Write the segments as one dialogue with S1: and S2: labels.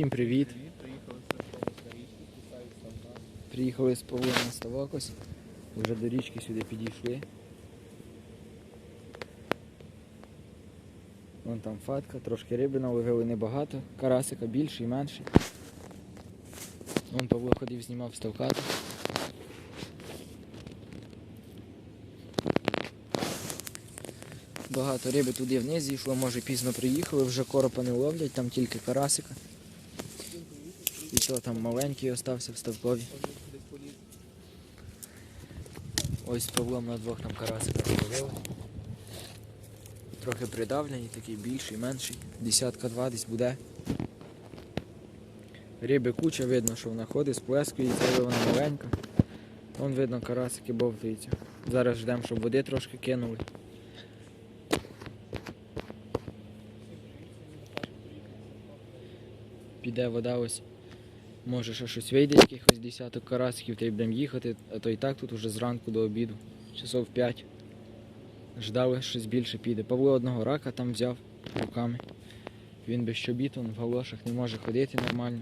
S1: Всім привіт! Приїхали з Павлом на ставок ось. Вже до річки сюди підійшли. Вон там фатка, трошки риби наловили небагато, карасика більше і менше. Вон Павло ходив, знімав ставкати. Багато риби туди вниз зійшло, може пізно приїхали, вже коропа не ловлять, там тільки карасика. І то там маленький остався в ставкові. Ось з Павлом на двох там карасика зловили. Трохи придавлений, такий більший, менший. Десятка два десь буде. Риби куча, видно, що вона ходить, сплескується, але вона маленька. Вон видно карасики бовтаються. Зараз ждемо, щоб води трошки кинули. Піде вода ось. Може ще щось вийде, якихось десяток карасиків, та й будемо їхати, а то і так тут уже зранку до обіду. Часов 5. Ждали, щось більше піде. Павло одного рака там взяв руками. Він без чобіт, він в галошах не може ходити нормально.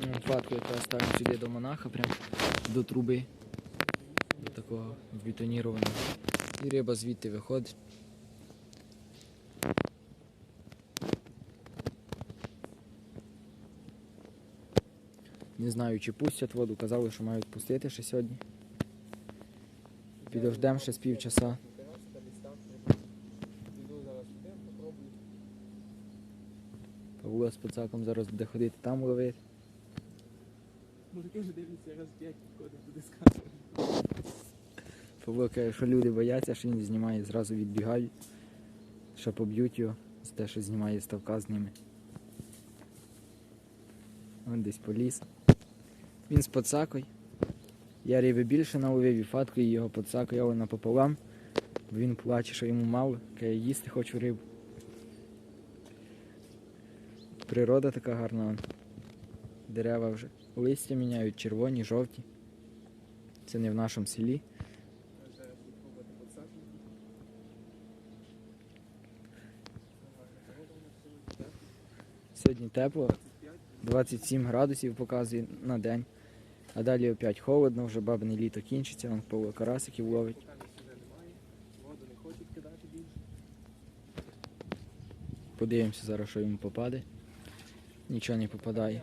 S1: Ну, Фатку якраз ставимо сюди до монаха, прям до труби. До такого бетонірованого. І риба звідти виходить. Не знаю, чи пустять воду, казали, що мають пустити ще сьогодні. Підождемо ще з півчаса. Павло з пацаком зараз буде ходити там ловити.
S2: Мужики вже дивляться раз п'ять підходить туди камери.
S1: Павло каже, що люди бояться, що він знімає, зразу відбігають, що поб'ють його за те, що знімає ставка з ними. Вон десь поліз. Він з пацакою. Я риби більше наловив і фаткою і його пацакою, але напополам. Бо він плаче, що йому мало, каже, їсти хочу рибу. Природа така гарна. Дерева вже листя міняють, червоні, жовті. Це не в нашому селі. Сьогодні тепло, 27 градусів показує на день. А далі опять холодно, вже бабине літо кінчиться, вон Павло карасиків ловить. Подивимося зараз, що йому попаде. Нічого не попадає.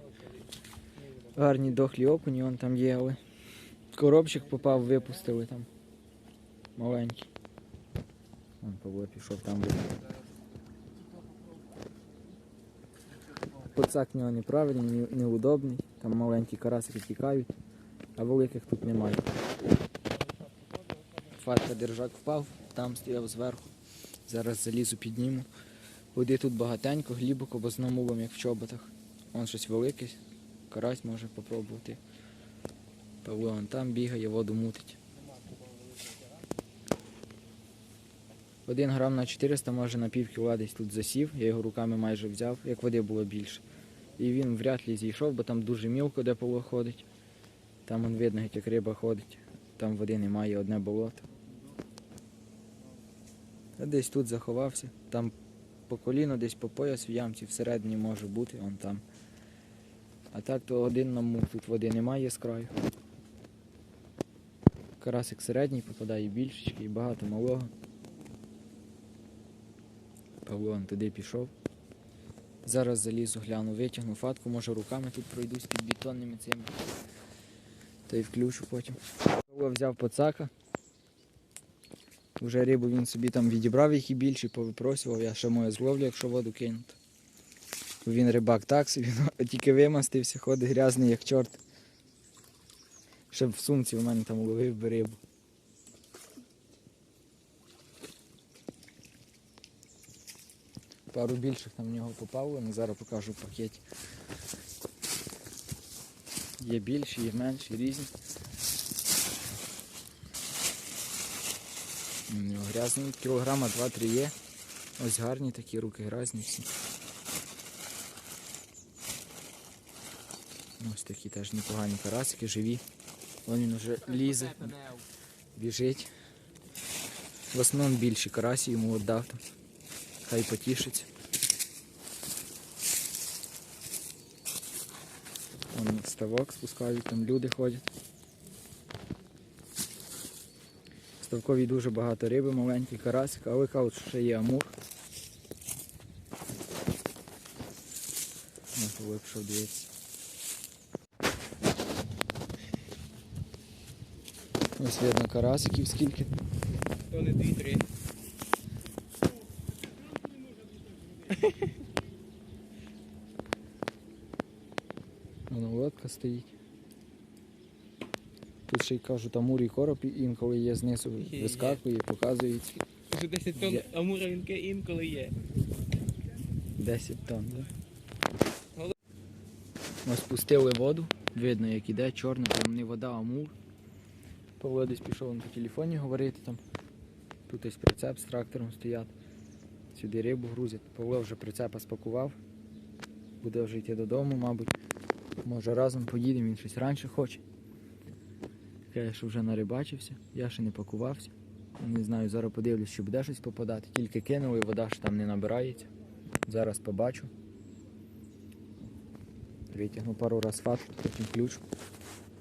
S1: Гарні дохлі окуні, вон там є, але коробчик попав, випустили там. Маленький. Вон Павло пішов там. буде. Поцак в нього неправильний, не- неудобний. Там маленькі карасики тікають, а великих тут немає. Фатка держак впав, там стояв зверху. Зараз залізу підніму. Води тут багатенько, глибоко, бо з намулом, як в чоботах. Вон щось велике, карась може попробувати. Павло вон там бігає, воду мутить. Один грам на 400, може на пів кіла десь тут засів, я його руками майже взяв, як води було більше. І він вряд ли зійшов, бо там дуже мілко, де Павло ходить. Там вон видно, як риба ходить. Там води немає, одне болото. А десь тут заховався. Там по коліно, десь по пояс в ямці всередині може бути, он там. А так то один намув, тут води немає з краю. Карасик середній попадає більшечки і багато малого. Павло он туди пішов. Зараз залізу, гляну, витягну фатку, може руками тут пройдусь під бетонними цими. Та й включу потім. Взяв поцака. Вже рибу він собі там відібрав, які більші, повипросював, я ще моє зловлю, якщо воду кинути. Він рибак так собі, ну, тільки вимастився, ходить грязний, як чорт. Ще в сумці в мене там ловив би рибу. Пару більших там в нього попало, зараз покажу в пакеті. Є більші, є менші, різні. У нього грязний, кілограма 2-3 є. Ось гарні такі руки, грязні всі. Ось такі теж непогані карасики, живі. Вон він вже лізе, біжить. В основному більші карасі йому віддав. Хай потішиться. Вон ставок спускають, там люди ходять. В ставкові дуже багато риби, маленький карасик, але кажуть, що ще є амур. Павло пішов дивитися. Ось видно карасиків скільки.
S2: То не дві-три.
S1: Воно лодка стоїть. Тут ще й кажуть, амур і короб інколи є знизу, вискакує, показують
S2: Вже 10 тонн амура вінки інколи є.
S1: 10 тонн. Да? Ми спустили воду, видно як іде, чорна, прям не вода, а мур. Павло десь пішов по телефоні говорити там. Тут ось прицеп з трактором стоять. Сюди рибу грузять. Павло вже прицепа спакував. Буде вже йти додому, мабуть. Може разом поїдемо, він щось раніше хоче. Я що вже нарибачився, я ще не пакувався. Не знаю, зараз подивлюсь, чи буде щось попадати. Тільки кинули, вода ж там не набирається. Зараз побачу. Витягну пару раз фатку, потім ключ.